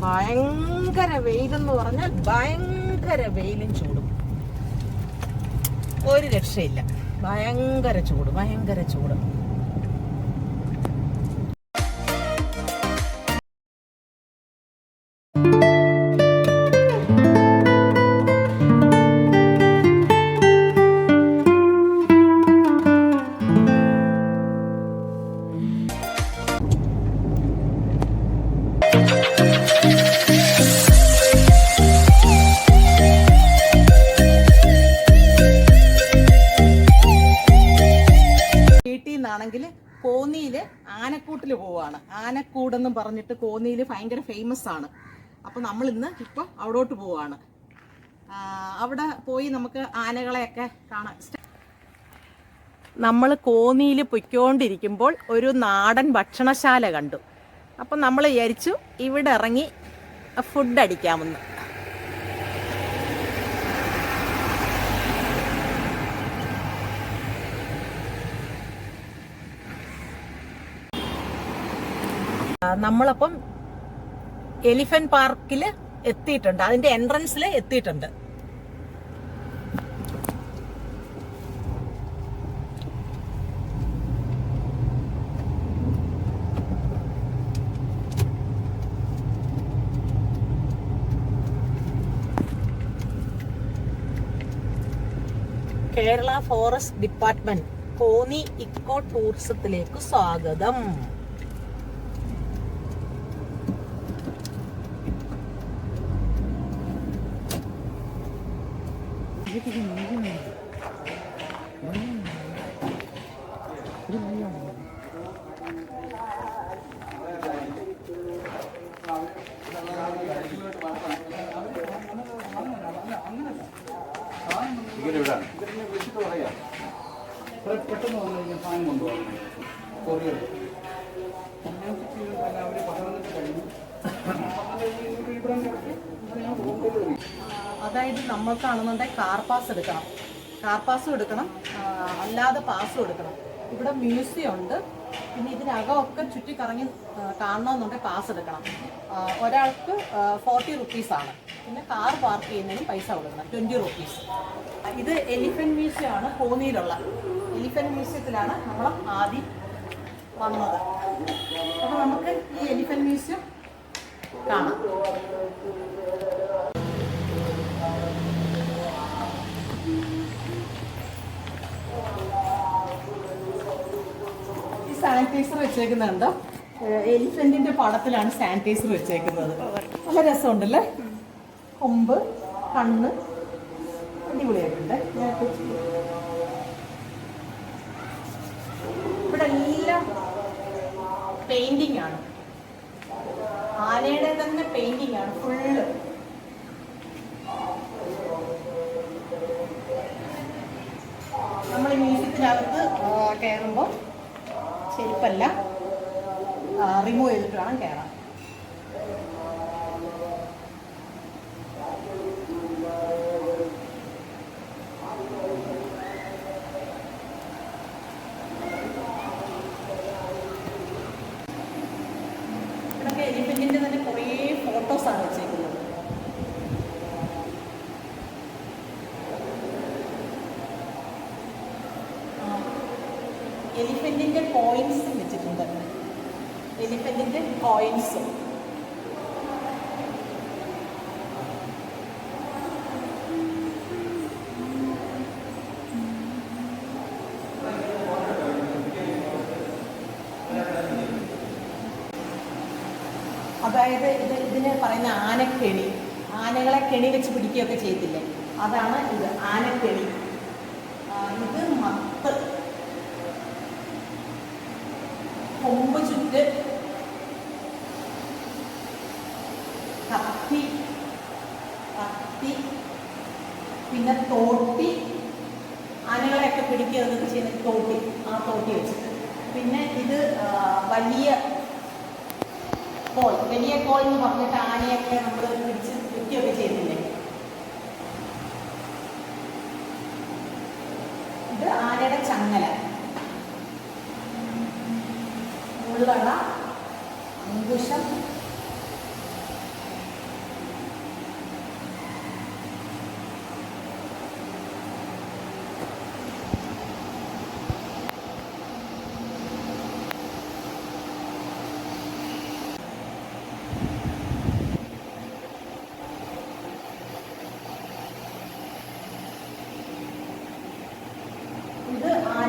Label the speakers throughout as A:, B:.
A: ഭയങ്കര വെയിലെന്ന് പറഞ്ഞാൽ ഭയങ്കര വെയിലും ചൂടും. ഒരു രക്ഷയില്ല. ഭയങ്കര ചൂട് ഭയങ്കര ചൂട്. വീട്ടിൽ കോന്നിയിൽ ആനക്കൂട്ടിൽ പോവാണ് ആനക്കൂടെന്ന് പറഞ്ഞിട്ട് കോന്നിയിൽ ഭയങ്കര ഫേമസ് ആണ്. അപ്പോൾ നമ്മൾ ഇന്ന് ഇപ്പോൾ അവിടോട്ട് പോവാണ് അവിടെ പോയി നമുക്ക് ആനകളെയൊക്കെ കാണാം. നമ്മൾ കോന്നിയിൽ പൊയ്ക്കൊണ്ടിരിക്കുമ്പോൾ ഒരു നാടൻ ഭക്ഷണശാല കണ്ടു. അപ്പം നമ്മൾ വിചാരിച്ചു ഇവിടെ ഇറങ്ങി ഫുഡ് അടിക്കാമെന്ന്. നമ്മളപ്പം എലിഫന്റ് പാർക്കിൽ എത്തിയിട്ടുണ്ട്. അതിന്റെ എൻട്രൻസിൽ എത്തിയിട്ടുണ്ട്. Kerala forest department Konni eco ടൂറിസത്തിലേക്ക് സ്വാഗതം.
B: പെട്ടെന്ന് വന്നു കഴിഞ്ഞാൽ സാധനം കൊണ്ടുപോകാം. കൊറിയർ. അവർ പതിനൊന്നിട്ട് കഴിഞ്ഞു ഇവിടെ ഞാൻ ഹോം ഡെലിവറി
A: അതായത് നമ്മൾക്കാണെന്നുണ്ടെങ്കിൽ കാർ പാസ് എടുക്കണം. കാർ പാസും എടുക്കണം. അല്ലാതെ പാസും എടുക്കണം. ഇവിടെ മ്യൂസിയം ഉണ്ട്. പിന്നെ ഇതിനകമൊക്കെ ചുറ്റി കറങ്ങി കാണണമെന്നുണ്ടെങ്കിൽ പാസ് എടുക്കണം. ഒരാൾക്ക് ഫോർട്ടി റുപ്പീസാണ് പിന്നെ കാർ പാർക്ക് ചെയ്യുന്നതിന് പൈസ കൊടുക്കണം. ട്വന്റി റുപ്പീസ് ഇത് എലിഫന്റ് മ്യൂസിയം ആണ് കോന്നിയിലുള്ള എലിഫന്റ് മ്യൂസിയത്തിലാണ് നമ്മൾ ആദ്യം വന്നത്. അപ്പോൾ നമുക്ക് ഈ എലിഫന്റ് മ്യൂസിയം കാണാം. സാനിറ്റൈസർ വെച്ചേക്കുന്നുണ്ട്. എലിഫന്റിന്റെ പടത്തിലാണ് സാനിറ്റൈസർ വെച്ചേക്കുന്നത്. നല്ല രസമുണ്ടല്ലേ? കൊമ്പ് കണ്ണ് അടിപൊളിയായിട്ടുണ്ട്. ഇവിടെ എല്ലാം പെയിന്റിംഗ് ആണ്. ആനയുടെ തന്നെ പെയിന്റിംഗ് ആണ് ഫുള്ള് നമ്മൾ മ്യൂസിയത്തിനകത്ത് കയറുമ്പോൾ ചെരുപ്പല്ല. റിമൂവ് ചെയ്തിട്ട് വേണം കയറാൻ എലിഫന്റിന്റെ തന്നെ കുറേ ഫോട്ടോസാണ് വെച്ചേക്കുന്നത് എലിഫന്റിന്റെ കോയിൻസ് വെച്ചിട്ടുണ്ട് എലിഫന്റിന്റെ കോയിൻസ് അതായത് ഇത് ഇതിന് പറയുന്ന ആനക്കെണി. ആനകളെ കെണി വെച്ച് പിടിക്കുകയൊക്കെ ചെയ്തില്ലേ അതാണ് ഇത് ആനക്കെണി. ഇത് മത്ത്. കൊമ്പ് ചുറ്റ് കത്തി കത്തി പിന്നെ തോട്ടി ആനകളെയൊക്കെ പിടിക്കുക ചെയ്യുന്ന തോട്ടി ആ തോട്ടി വെച്ചിട്ട് പിന്നെ ഇത് ആ, വലിയ കോൾ വലിയ കോൾ എന്ന് പറഞ്ഞിട്ട് ആനയൊക്കെ നമ്മൾ പിടിച്ച് പിടിക്കുകയൊക്കെ ചെയ്തില്ലേ ഇത് ആനയുടെ ചങ്ങല ഉള്ളള അങ്കുശം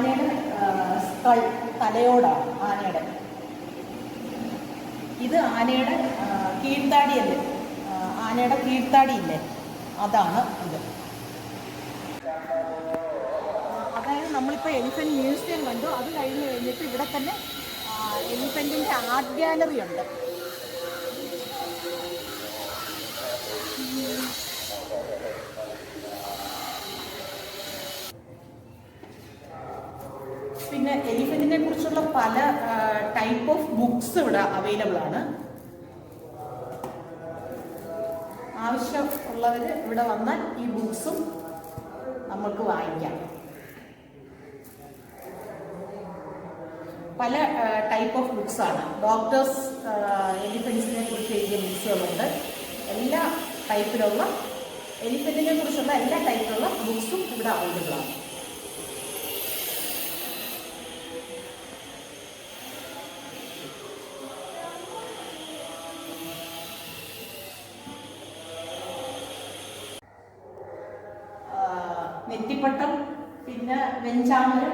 A: ആനയുടെ തലയോടാണ് ആനയുടെ. ഇത് ആനയുടെ കീഴ്ത്താടിയല്ലേ? ആനയുടെ കീഴ്ത്താടിയില്ലേ? അതാണ് ഇത്. അതായത് നമ്മളിപ്പോൾ എലിഫന്റ് മ്യൂസിയം കണ്ടു. അത് കഴിഞ്ഞ് കഴിഞ്ഞിട്ട് ഇവിടെ തന്നെ എലിഫന്റിന്റെ ആർട്ട് ഗാലറി ഉണ്ട് പിന്നെ എലിഫന്റിനെ കുറിച്ചുള്ള പല ടൈപ്പ് ഓഫ് ബുക്സ് ഇവിടെ അവൈലബിൾ ആണ്. ആവശ്യമുള്ളവർ ഇവിടെ വന്നാൽ ഈ ബുക്സും നമുക്ക് വാങ്ങിക്കാം. പല ടൈപ്പ് ഓഫ് ബുക്സ് ആണ്. ഡോക്ടേഴ്സ് എലിഫൻസിനെ കുറിച്ച് എഴുതിയ ബുക്സുകളുണ്ട് എല്ലാ ടൈപ്പിലുള്ള എലിഫന്റിനെ കുറിച്ചുള്ള എല്ലാ ടൈപ്പിലുള്ള ബുക്സും ഇവിടെ അവൈലബിൾ ആണ് ആ, നെറ്റിപ്പട്ടം പിന്നെ വെഞ്ചാമരം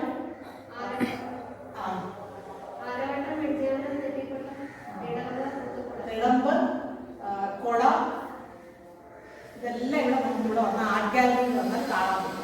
A: ആ തിളമ്പ് ആ, കൊട ഇതെല്ലാം ഇവിടെ നമുക്ക് ഇവിടെ വന്ന ആർട്ട് ഗാലറിയിൽ വന്നാൽ കാണാൻ പറ്റും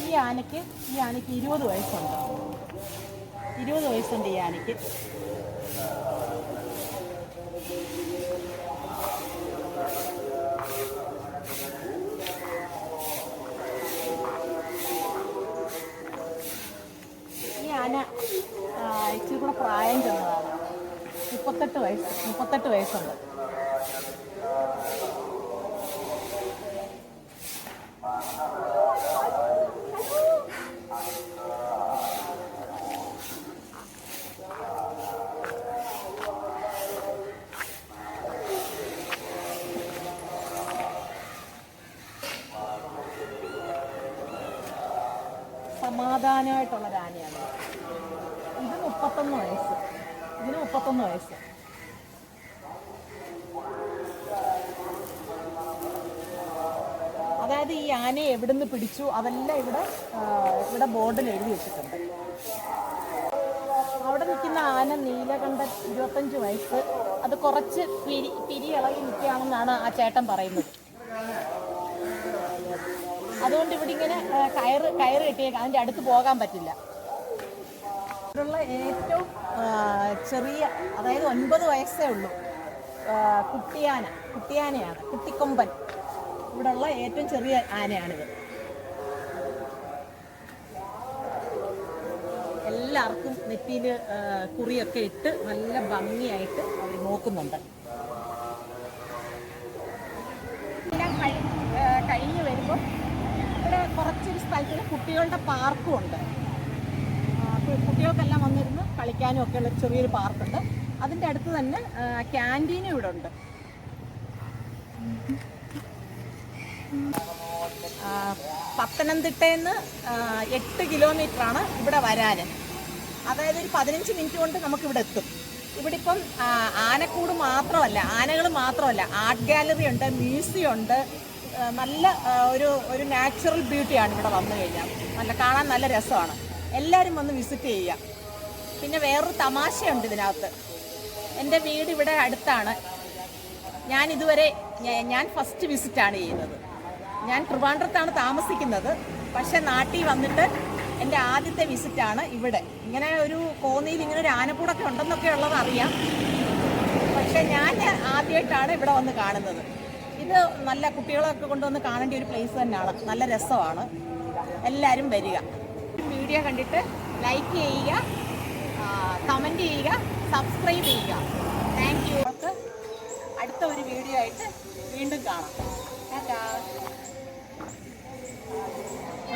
A: ഈ ആനയ്ക്ക് ഈ ആനയ്ക്ക് ഇരുപത് വയസ്സുണ്ട്. ഇരുപത് വയസ്സുണ്ട് ഈ ആനയ്ക്ക് ഈ ആന ഇച്ചിരി കൂടെ പ്രായം ചെന്നതാണ്. മുപ്പത്തെട്ട് വയസ്സ് മുപ്പത്തെട്ട് വയസ്സുണ്ട്. സമാധാനമായിട്ടുള്ള രാനിയാണ് ഇത് മുപ്പത്തൊന്ന് വയസ്സ്. ഇതിന് മുപ്പത്തൊന്ന് വയസ്സ്. അതായത് ഈ ആനയെ എവിടുന്ന് പിടിച്ചു? അതെല്ലാം ഇവിടെ ഇവിടെ ബോർഡിൽ എഴുതി വെച്ചിട്ടുണ്ട്. അവിടെ നിൽക്കുന്ന ആന നീലകണ്ഠ ഇരുപത്തഞ്ച് വയസ്സ്. അത് കുറച്ച് പിരി പിരി ഇളകി നിൽക്കുകയാണെന്നാണ് ആ ചേട്ടൻ പറയുന്നത്. അതുകൊണ്ട് ഇവിടെ ഇങ്ങനെ കയറ് കയറ് കെട്ടിയേക്കാം. അതിന്റെ അടുത്ത് പോകാൻ പറ്റില്ല. ഇവിടെയുള്ള ഏറ്റവും ചെറിയ അതായത് ഒൻപത് വയസ്സേ ഉള്ളൂ. കുട്ടിയാന കുട്ടിയാനയാണ് കുട്ടിക്കൊമ്പൻ. ഇവിടെയുള്ള ഏറ്റവും ചെറിയ ആനയാണിത്. എല്ലാവർക്കും നെറ്റിയിൽ കുറിയൊക്കെ ഇട്ട് നല്ല ഭംഗിയായിട്ട് അവർ നോക്കുന്നുണ്ട് എല്ലാം കഴി ആ, കഴിഞ്ഞ് വരുമ്പോൾ ഇവിടെ കുറച്ചൊരു സ്ഥലത്തിന് കുട്ടികളുടെ പാർക്കും ഉണ്ട് കുട്ടികൾക്കെല്ലാം വന്നിരുന്ന് കളിക്കാനും ഒക്കെ ഉള്ള ചെറിയൊരു പാർക്കുണ്ട്. അതിന്റെ അടുത്ത് തന്നെ ക്യാന്റീനും ഇവിടെ ഉണ്ട്. പത്തനംതിട്ടയിന്ന് എട്ട് കിലോമീറ്ററാണ് ഇവിടെ വരാൻ അതായത് ഒരു പതിനഞ്ച് മിനിറ്റ് കൊണ്ട് നമുക്ക് ഇവിടെ എത്തും. ഇവിടെ ഇപ്പം ആനക്കൂട് മാത്രമല്ല ആനകൾ മാത്രമല്ല ആർട്ട് ഗാലറി ഉണ്ട് മ്യൂസിയം ഉണ്ട് നല്ല ഒരു ഒരു നാച്ചുറൽ ബ്യൂട്ടിയാണ് ഇവിടെ വന്നു കഴിഞ്ഞാൽ. നല്ല കാണാൻ നല്ല രസമാണ്. എല്ലാവരും വന്ന് വിസിറ്റ് ചെയ്യുക. പിന്നെ വേറൊരു തമാശയുണ്ട് ഇതിനകത്ത്. എന്റെ വീട് ഇവിടെ അടുത്താണ്. ഞാൻ ഇതുവരെ ഞാൻ ഫസ്റ്റ് വിസിറ്റാണ് ചെയ്യുന്നത്. ഞാൻ ട്രിവാൻഡ്രത്താണ് താമസിക്കുന്നത്. പക്ഷേ നാട്ടിൽ വന്നിട്ട് എന്റെ ആദ്യത്തെ വിസിറ്റാണ് ഇവിടെ. ഇങ്ങനെ ഒരു കോന്നിയിൽ ഇങ്ങനെ ഒരു ആനക്കൂടൊക്കെ ഉണ്ടെന്നൊക്കെ ഉള്ളത് അറിയാം. പക്ഷെ ഞാൻ ആദ്യമായിട്ടാണ് ഇവിടെ വന്ന് കാണുന്നത്. ഇത് നല്ല കുട്ടികളൊക്കെ കൊണ്ടുവന്ന് കാണേണ്ട ഒരു പ്ലേസ് തന്നെയാണ്. നല്ല രസമാണ്. എല്ലാവരും വരിക. വീഡിയോ കണ്ടിട്ട് ലൈക്ക് ചെയ്യുക കമന്റ് ചെയ്യുക സബ്സ്ക്രൈബ് ചെയ്യുക. താങ്ക് യു അടുത്ത ഒരു വീഡിയോ ആയിട്ട് വീണ്ടും കാണാം.